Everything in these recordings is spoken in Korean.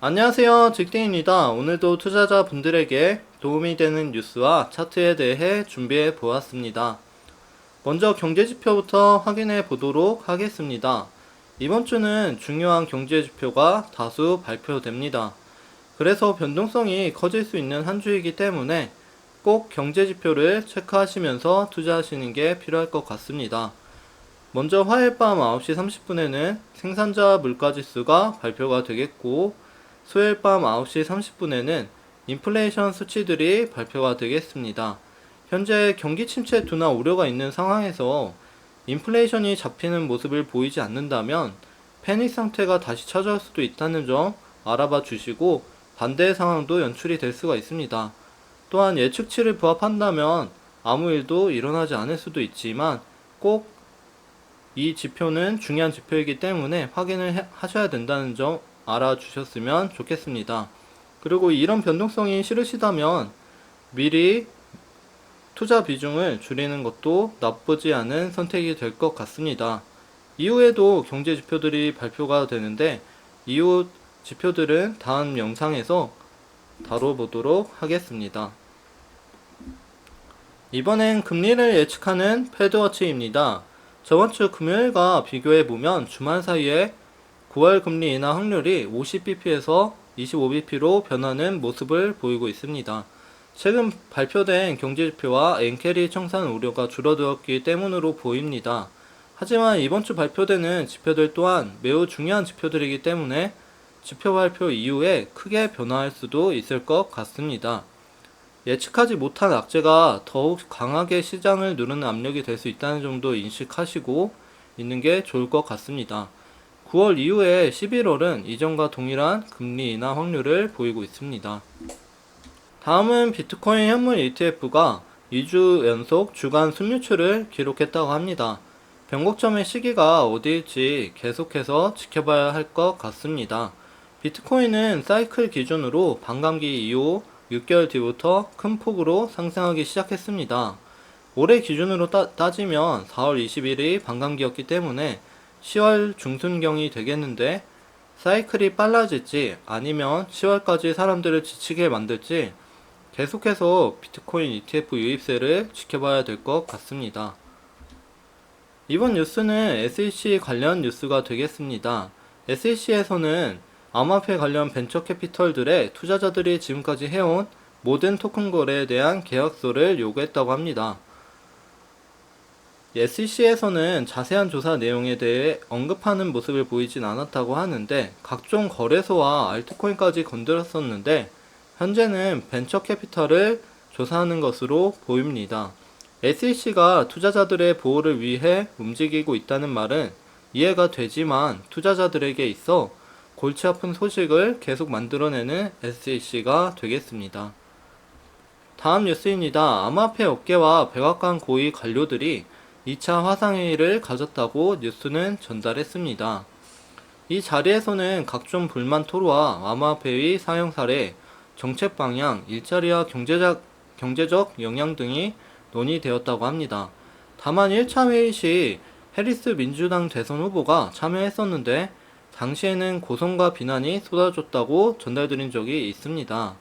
안녕하세요. 직딩입니다. 오늘도 투자자 분들에게 도움이 되는 뉴스와 차트에 대해 준비해 보았습니다. 먼저 경제지표부터 확인해 보도록 하겠습니다. 이번 주는 중요한 경제지표가 다수 발표됩니다. 그래서 변동성이 커질 수 있는 한 주이기 때문에 꼭 경제지표를 체크하시면서 투자하시는 게 필요할 것 같습니다. 먼저 화요일 밤 9시 30분에는 생산자 물가지수가 발표가 되겠고, 수요일 밤 9시 30분에는 인플레이션 수치들이 발표가 되겠습니다. 현재 경기 침체 둔화 우려가 있는 상황에서 인플레이션이 잡히는 모습을 보이지 않는다면 패닉 상태가 다시 찾아올 수도 있다는 점 알아봐 주시고 반대의 상황도 연출이 될 수가 있습니다. 또한 예측치를 부합한다면 아무 일도 일어나지 않을 수도 있지만 꼭 이 지표는 중요한 지표이기 때문에 확인을 해- 하셔야 된다는 점 알아주셨으면 좋겠습니다. 그리고 이런 변동성이 싫으시다면 미리 투자 비중을 줄이는 것도 나쁘지 않은 선택이 될 것 같습니다. 이후에도 경제 지표들이 발표가 되는데 이후 지표들은 다음 영상에서 다뤄보도록 하겠습니다. 이번엔 금리를 예측하는 패드워치입니다. 저번 주 금요일과 비교해 보면 주말 사이에 9월 금리 인하 확률이 50bp에서 25bp로 변하는 모습을 보이고 있습니다. 최근 발표된 경제지표와 엔캐리 청산 우려가 줄어들었기 때문으로 보입니다. 하지만 이번 주 발표되는 지표들 또한 매우 중요한 지표들이기 때문에 지표 발표 이후에 크게 변화할 수도 있을 것 같습니다. 예측하지 못한 악재가 더욱 강하게 시장을 누르는 압력이 될 수 있다는 점도 인식하시고 있는 게 좋을 것 같습니다. 9월 이후에 11월은 이전과 동일한 금리 인하 확률을 보이고 있습니다. 다음은 비트코인 현물 ETF가 2주 연속 주간 순유출을 기록했다고 합니다. 변곡점의 시기가 어디일지 계속해서 지켜봐야 할 것 같습니다. 비트코인은 사이클 기준으로 반감기 이후 6개월 뒤부터 큰 폭으로 상승하기 시작했습니다. 올해 기준으로 따, 따지면 4월 20일이 반감기였기 때문에 10월 중순경이 되겠는데 사이클이 빨라질지 아니면 10월까지 사람들을 지치게 만들지 계속해서 비트코인 ETF 유입세를 지켜봐야 될 것 같습니다. 이번 뉴스는 SEC 관련 뉴스가 되겠습니다. SEC에서는 암호화폐 관련 벤처 캐피털들의 투자자들이 지금까지 해온 모든 토큰 거래에 대한 계약서를 요구했다고 합니다. SEC에서는 자세한 조사 내용에 대해 언급하는 모습을 보이진 않았다고 하는데 각종 거래소와 알트코인까지 건드렸었는데 현재는 벤처 캐피털을 조사하는 것으로 보입니다. SEC가 투자자들의 보호를 위해 움직이고 있다는 말은 이해가 되지만 투자자들에게 있어 골치 아픈 소식을 계속 만들어내는 SEC가 되겠습니다. 다음 뉴스입니다. 암호화폐 업계와 백악관 고위 관료들이 2차 화상회의를 가졌다고 뉴스는 전달했습니다. 이 자리에서는 각종 불만 토로와 암호화폐의 사용 사례, 정책 방향, 일자리와 경제적, 경제적 영향 등이 논의되었다고 합니다. 다만 1차 회의 시 해리스 민주당 대선 후보가 참여했었는데 당시에는 고성과 비난이 쏟아졌다고 전달드린 적이 있습니다.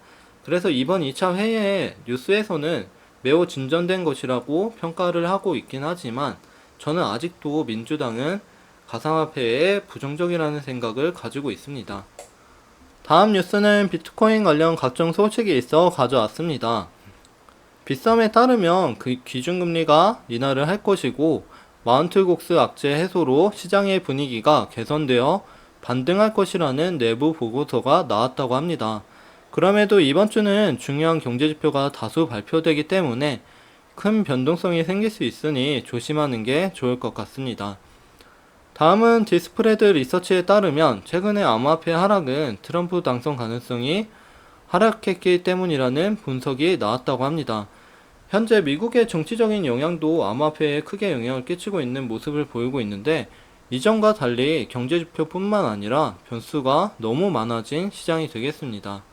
그래서 이번 2차 회의에 뉴스에서는 매우 진전된 것이라고 평가를 하고 있긴 하지만 저는 아직도 민주당은 가상화폐에 부정적이라는 생각을 가지고 있습니다. 다음 뉴스는 비트코인 관련 각종 소식이 있어 가져왔습니다. 빗썸에 따르면 그 기준금리가 인하를 할 것이고 마운트곡스 악재 해소로 시장의 분위기가 개선되어 반등할 것이라는 내부 보고서가 나왔다고 합니다. 그럼에도 이번 주는 중요한 경제지표가 다수 발표되기 때문에 큰 변동성이 생길 수 있으니 조심하는 게 좋을 것 같습니다. 다음은 디스프레드 리서치에 따르면 최근의 암호화폐 하락은 트럼프 당선 가능성이 하락했기 때문이라는 분석이 나왔다고 합니다. 현재 미국의 정치적인 영향도 암호화폐에 크게 영향을 끼치고 있는 모습을 보이고 있는데 이전과 달리 경제지표뿐만 아니라 변수가 너무 많아진 시장이 되겠습니다.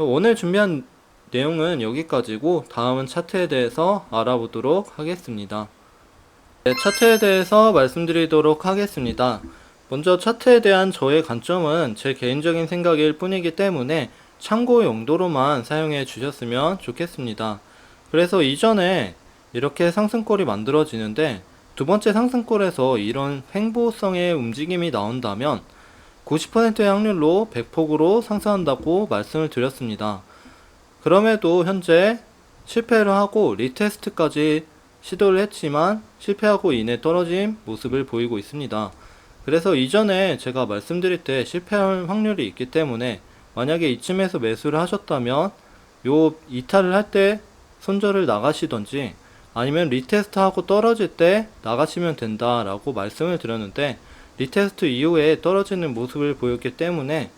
오늘 준비한 내용은 여기까지고 다음은 차트에 대해서 알아보도록 하겠습니다. 네, 차트에 대해서 말씀드리도록 하겠습니다. 먼저 차트에 대한 저의 관점은 제 개인적인 생각일 뿐이기 때문에 참고 용도로만 사용해 주셨으면 좋겠습니다. 그래서 이전에 이렇게 상승골이 만들어지는데 두 번째 상승골에서 이런 횡보성의 움직임이 나온다면 90%의 확률로 백폭으로 상승한다고 말씀을 드렸습니다. 그럼에도 현재 실패를 하고 리테스트까지 시도를 했지만 실패하고 이내 떨어진 모습을 보이고 있습니다. 그래서 이전에 제가 말씀드릴 때 실패할 확률이 있기 때문에 만약에 이쯤에서 매수를 하셨다면 요 이탈을 할 때 손절을 나가시던지 아니면 리테스트 하고 떨어질 때 나가시면 된다라고 말씀을 드렸는데 리테스트 이후에 떨어지는 모습을 보였기 때문에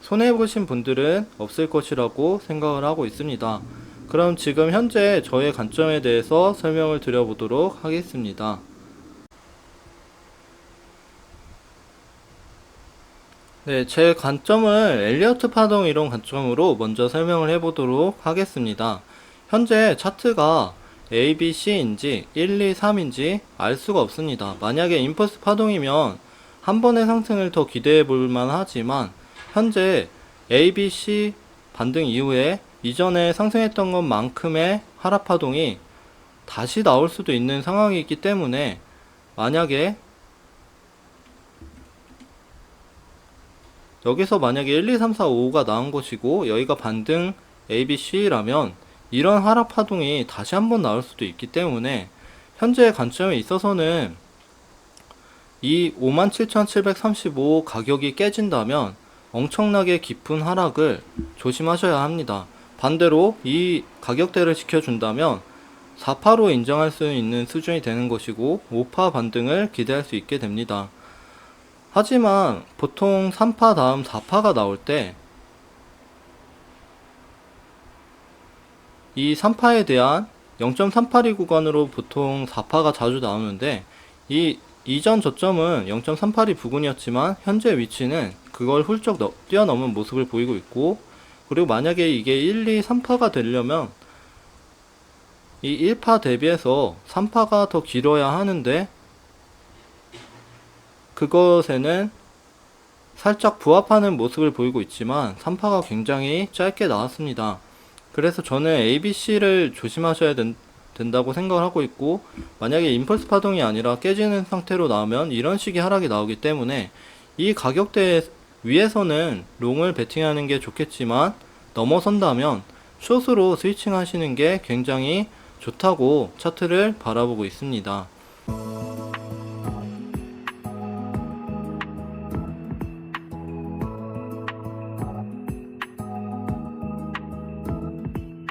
손해보신 분들은 없을 것이라고 생각을 하고 있습니다. 그럼 지금 현재 저의 관점에 대해서 설명을 드려보도록 하겠습니다. 네, 제 관점을 엘리어트 파동 이론 관점으로 먼저 설명을 해보도록 하겠습니다. 현재 차트가 A, B, C인지 1, 2, 3인지 알 수가 없습니다. 만약에 임퍼스 파동이면 한 번의 상승을 더 기대해 볼 만 하지만 현재 A, B, C 반등 이후에 이전에 상승했던 것만큼의 하락 파동이 다시 나올 수도 있는 상황이 있기 때문에 만약에 여기서 만약에 1, 2, 3, 4, 5가 나온 것이고 여기가 반등 A, B, C라면 이런 하락 파동이 다시 한번 나올 수도 있기 때문에 현재의 관점에 있어서는 이 57,735 가격이 깨진다면 엄청나게 깊은 하락을 조심하셔야 합니다. 반대로 이 가격대를 지켜준다면 4파로 인정할 수 있는 수준이 되는 것이고 5파 반등을 기대할 수 있게 됩니다. 하지만 보통 3파 다음 4파가 나올 때 이 3파에 대한 0.382 구간으로 보통 4파가 자주 나오는데 이 이전 저점은 0.382 부근이었지만 현재 위치는 그걸 훌쩍 너- 뛰어넘은 모습을 보이고 있고 그리고 만약에 이게 1, 2, 3파가 되려면 이 1파 대비해서 3파가 더 길어야 하는데 그것에는 살짝 부합하는 모습을 보이고 있지만 3파가 굉장히 짧게 나왔습니다. 그래서 저는 ABC를 조심하셔야 된, 된다고 생각을 하고 있고 만약에 임펄스 파동이 아니라 깨지는 상태로 나오면 이런 식의 하락이 나오기 때문에 이 가격대 위에서는 롱을 베팅하는 게 좋겠지만 넘어선다면 숏으로 스위칭 하시는 게 굉장히 좋다고 차트를 바라보고 있습니다.